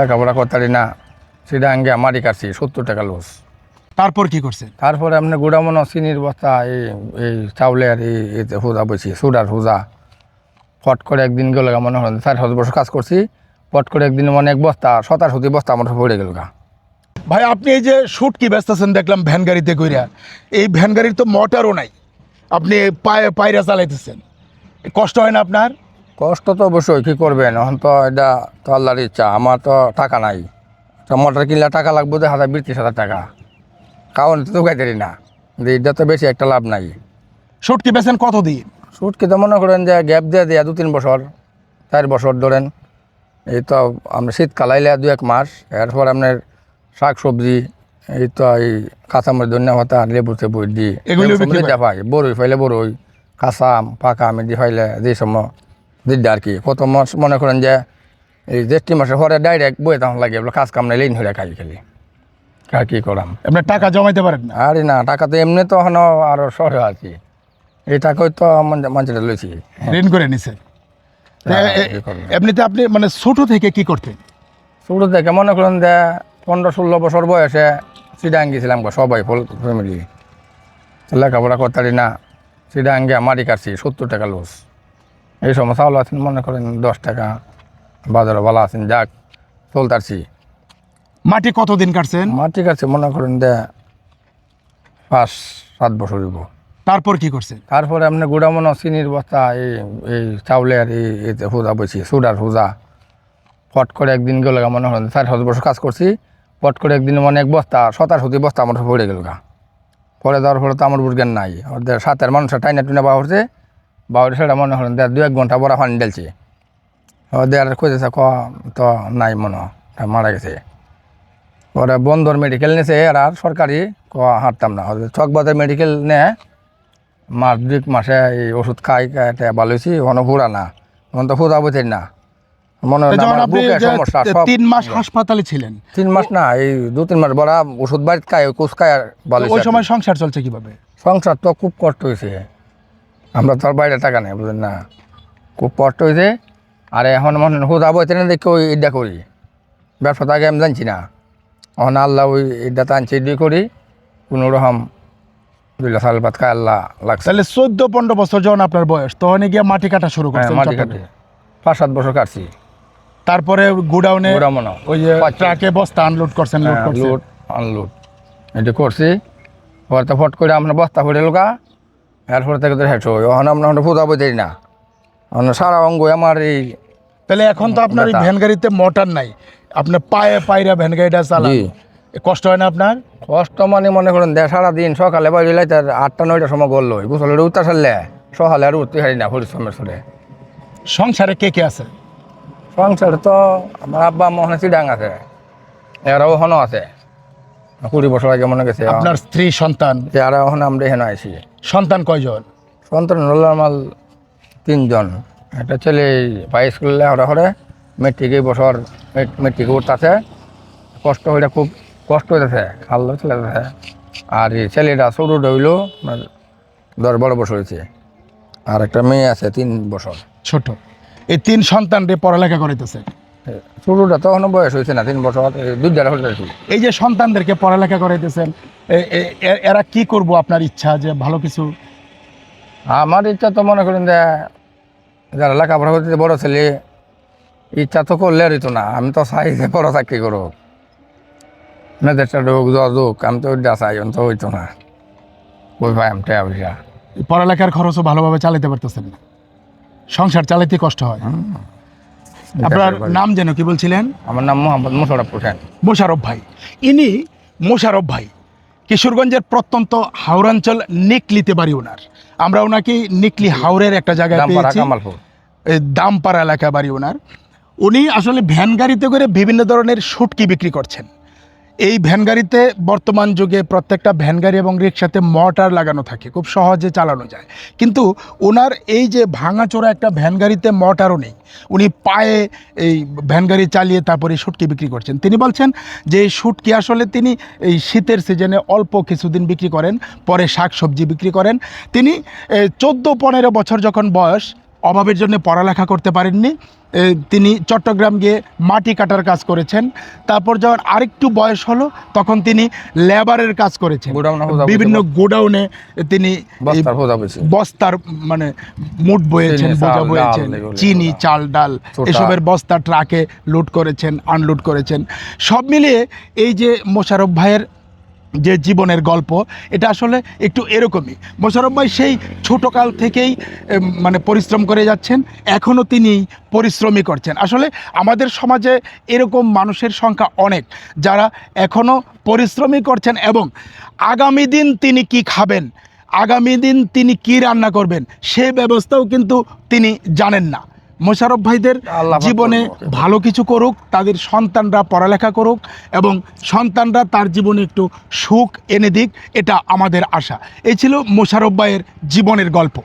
লেখাপড়া করতারি না সেটা আঙ্গে মারি কাটছি সত্তর টাকা লস তারপর কি করছে? তারপরে আপনি গুড়ামন চিনির বস্তা এই এই চাউলের এই হুজা বসি সুডার হুজা ফট করে একদিন গেল গা মনে হলেন চার হাজার বছর কাজ করছি ফট করে একদিন মানে এক বস্তা সতার সতি বস্তা আমার পড়ে গেল গা। ভাই আপনি এই যে শুট কি ব্যস্তাছেন দেখলাম ভ্যান গাড়িতে কইরা এই ভ্যান গাড়ির তো মোটরও নাই। আপনি পায়ে পায়রা চালাইতেছেন। কষ্ট হয় না আপনার? কষ্ট তো অবশ্যই কী করবেন? এখন তো এটা তো আল্লাহর ইচ্ছা আমার তো টাকা নাই। তো মোটর কিনলে টাকা লাগবে তো হাজার বিশ হাজার টাকা। কারণ তো গাইতারি না। যে এটা তো বেশি একটা লাভ নাই। শুট কি বেছেন কত দিন শুট তো মনে করেন যে গ্যাপ দিয়ে দেয়া দু তিন বছর চার বছর ধরেন। এই তো আপনার শীতকাল আইলে দু এক মাস এরপর আপনার শাক সবজি এই তো এই কাঁচামরিচ ধনিয়া পাতা লেবু টেবু বিক্রি পাই বড়ই ফাইলে বড়ই কাঁচা আম পাকা আমি দি ফাইলে যে সময় দিদি আর কি? কত মাস মনে করেন যে এই জ্যৈষ্ঠী মাসে পরে ডাইরেক্ট বই তখন লাগে এগুলো কাজ কাম নাই লেন হয়ে খাই খালি। আর কি করাম? আপনার টাকা জমাইতে পারেন না? আরে না টাকা তো এমনি তো এখন আরও শহরে আছি। এই টাকাই তো মানুষটা লইছি। ঋণ করে নিছেন তা হ্যাঁ। এমনিতে আপনি মানে ছোট থেকে কি করতেন? শুরু থেকে মনে করেন যে পনেরো ষোলো বছর বয়সে সিডাং গেছিলাম সবাই ফুল ফ্যামিলি লেখাপড়া করতারি না সিডাঙ্গে মারি কাটছি সত্তর টাকা লস এই সময় চাউল আছেন মনে করেন দশ টাকা বাজারে ভালো আছেন যাক চলতারছি। মাটি কতদিন কাটছেন? মাটি কাটছে মনে করেন যে পাঁচ সাত বছর হইব। তারপর কি করছেন? তারপরে আপনি গুড়ামন চিনির বস্তা এই এই চাউলের এই হুজা বসি সুডার হুজা ফট করে একদিন গেল গা মনে হলেন চার সাত বছর কাজ করছি ফট করে একদিন মানে এক বস্তা সতার সতি বস্তা আমার পড়ে গেল গা। পরে যাওয়ার ফলে তো আমার বুঝজ্ঞান নাই ওদের সাতের মানুষের টাইনা টুনে বাবা হচ্ছে বাবার সেটা মনে হলেন দেড় দু এক ঘণ্টা বড় পানি ঢেলছে। ওদের খুঁজেছে ক তো নাই মনে মারা গেছে। ওরা বন্দর মেডিকেল নিয়েছে আর আর সরকারি ক হাঁটতাম না। চকবাজার মেডিকেল নে মাস দুই মাসে এই ওষুধ খাই ভালো হয়েছি ওখানে ফুরা না। ওখানে তো ফুরা বলছেন না। মনে হয় সমস্যা সব তিন মাস হাসপাতালে ছিলেন তিন মাস না এই দু তিন মাস বড় ওষুধ বাড়িতে খাই কুচ খাই আর ভালো ওই সময় সংসার চলছে কীভাবে? সংসার তো খুব কষ্ট হয়েছে আমরা তো আর বাইরে টাকা নেই বুঝলেন না? খুব কষ্ট হয়েছে। আর এখন মনে হয় হুদা বইতে না দেখে ওই ইডা করি। ব্যবসাটা আগে আমি জানছি না। এখন আল্লাহ ওই ইডা টানছি দিয়ে করি। কোনো রকম দুইলা সাল ভাত খাই আল্লাহ লাগছে। তাহলে চোদ্দ পনেরো বছর যখন আপনার বয়স তখন গিয়ে মাটি কাটা শুরু হ্যাঁ, করছেন মাটি কাটে। পাঁচ সাত বছর কাটছি। তারপরে গুডাউনে হয়। ওই যে ট্রাকে বস্তা আনলোড করছেন লোড হ্যাঁ, করছেন। লোড আনলোড এটা করছি। পরে তো ফট করে আমরা বস্তা ফুটে লোকা এরপর থেকে তো হেঁটো এখন আমরা ফুটা বই না। এখন সারা অঙ্গ আমার এই তাহলে এখন তো আপনার এই। ভ্যান গাড়িতে মোটর নাই। আপনার পায়ে পায়রা ভ্যান গাড়িটা চালান। কষ্ট হয় না আপনার? কষ্ট মানে মনে করেন দে সারাদিন সকালে বাইরে লাইতে আটটা নয়টার সময় গড়লো গোসলের উত্তর সারলে? সকালে আর উঠতে হারি না পরিশ্রমের সরে সংসারে কে কে আছে? সংসার তো আমার আব্বা মোহনে চিডাং আছে। এরাও ওখানেও আছে। কুড়ি বছর আগে মনে গেছে। আপনার স্ত্রী সন্তান? এরা ওখানে আমরা এখানে আইসি সন্তান কয়জন? সন্তান আমার তিনজন। একটা ছেলে হাই স্কুলে ওরা করে মেট্রিকে বছর মেট্রিকে উঠতেছে। কষ্ট হইলে খুব কষ্ট হইতেছে আল্লাহ চলে যাচ্ছে আর এই ছেলেটা ছোটো হইল দশ বারো বছর হয়েছে। আর একটা মেয়ে আছে তিন বছর। ছোট। এই তিন সন্তান রে পড়ালেখা করাইতেছে। ছোটোটা তখনও বয়স হয়েছে না তিন বছর দেড় হয়ে গেছে এই যে সন্তানদেরকে পড়ালেখা করাইতেছেন এরা কি করব আপনার ইচ্ছা যে ভালো কিছু? আমার ইচ্ছা তো মনে করেন যে যারা লেখাপড়া করতে বড় ছেলে ইচ্ছা তো করলে আর না। আমি তো চাই যে বড় চাকরি করো মেয়েদেরটা ঢোক জজ হোক আমি তো ওইটা চাই তো হইতো না। ওই ভাই আমি টাকা পড়ালেখার খরচও ভালোভাবে চালাতে পারতেছেন না। সংসার চালাতে কষ্ট হয়। আপনার নাম যেন কি বলছিলেন? আমার নাম মোহাম্মদ মোশারফ হোসেন। মোশারফ ভাই। ইনি মোশারফ ভাই। কিশোরগঞ্জের প্রত্যন্ত হাওড়াঞ্চল নিকলিতে বাড়ি ওনার। আমরা ওনাকে নিকলি হাওড়ের একটা জায়গায় দামপাড়া পেয়েছি। দামপাড়া এলাকা বাড়ি ওনার। উনি আসলে ভ্যান গাড়িতে করে বিভিন্ন ধরনের শুটকি বিক্রি করছেন। এই ভ্যান গাড়িতে বর্তমান যুগে প্রত্যেকটা ভ্যান গাড়ি এবং রিক্সাতে মোটর লাগানো থাকে, খুব সহজে চালানো যায়। কিন্তু ওনার এই যে ভাঙাচোরা একটা ভ্যান গাড়িতে মোটরও নেই, উনি পায়ে এই ভ্যান গাড়ি চালিয়ে তারপরে শুটকি বিক্রি করছেন। তিনি বলছেন যে এই শুটকি আসলে তিনি এই শীতের সিজনে অল্প কিছুদিন বিক্রি করেন, পরে শাক সবজি বিক্রি করেন। তিনি চোদ্দ পনেরো বছর যখন বয়স অভাবের জন্য পড়ালেখা করতে পারেননি। তিনি চট্টগ্রাম গিয়ে মাটি কাটার কাজ করেছেন। তারপর যখন আরেকটু বয়স হলো তখন তিনি লেবারের কাজ করেছেন। বিভিন্ন গোডাউনে তিনি বস্তার মানে মুট বয়েছেন বোঝা বয়েছেন। চিনি চাল ডাল এসবের বস্তা ট্রাকে লোড করেছেন আনলোড করেছেন। সব মিলিয়ে এই যে মোশারফ ভাইয়ের যে জীবনের গল্প, এটা আসলে একটু এরকমই। মোশারফ ভাই সেই ছোটকাল থেকেই মানে পরিশ্রম করে যাচ্ছেন, এখনও তিনি পরিশ্রমই করছেন। আসলে আমাদের সমাজে এরকম মানুষের সংখ্যা অনেক, যারা এখনও পরিশ্রমই করছেন এবং আগামী দিন তিনি কি খাবেন, আগামী দিন তিনি কি রান্না করবেন, সে ব্যবস্থাও কিন্তু তিনি জানেন না। মোশারফ ভাইদের জীবনে ভালো কিছু করুক তাদের সন্তানরা পড়ালেখা করুক এবং সন্তানরা তার জীবনে একটু সুখ এনে দিক এটা আমাদের আশা। এই ছিল মোশারফ ভাইয়ের জীবনের গল্প।